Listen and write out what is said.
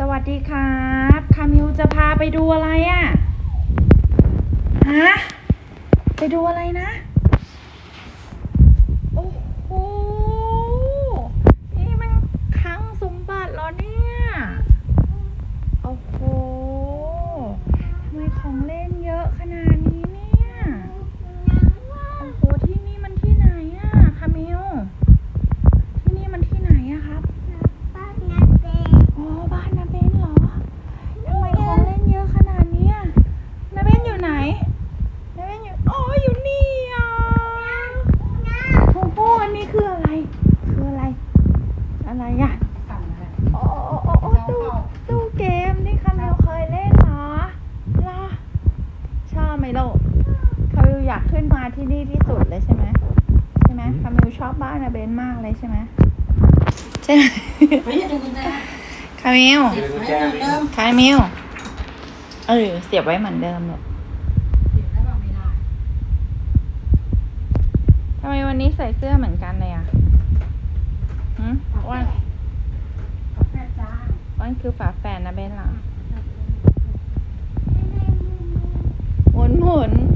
สวัสดีครับคามิวจะพาไปดูอะไรอะ่ะ ฮะ ไปดูอะไรนะ โอ้โห นี่มันคลังสมบัติเหรอเนี่ย โอ้โห ทำไมของเล่นเยอะขนาดนี้เนี่ย โอ้โห ที่นี่มันที่ไหนอะคามิว ที่นี่มันที่ไหนอะครับ อ๋อ บ้านนาเบนเหรอ ทำไมของเล่นเยอะขนาดเนี้ยนาเบนอยู่ไหนนาเบนอยู่ อ๋อ อยู่นี่อะโอ้โห อันนี้คืออะไร คืออะไร อะไรอะอ๋ออ๋ออ๋ออ๋อตู้ตู้เกมที่คามิวเคยเล่นเหรอล่ะชอบไหมลูกคามิวอยากขึ้นมาที่นี่ที่สุดเลยใช่ไหมใช่ไหมคามิวชอบบ้านนาเบนมากเลยใช่ไหมใช่ไหมไม่ใช่ดึงกุญแจคามิวไม่เหมือนเดิมคามิวเออเสียบไว้เหมือนเดิมหรอกเดี๋ยวได้บอกไม่ได้ทำไมวันนี้ใส่เสื้อเหมือนกันเลยอะ หืมว่านกาแฟจ้าว่านคือฝาแฝดนะเบนเหรอหมุนหมุนถามนะเบนสิหมุนหมุนอยู่ไหน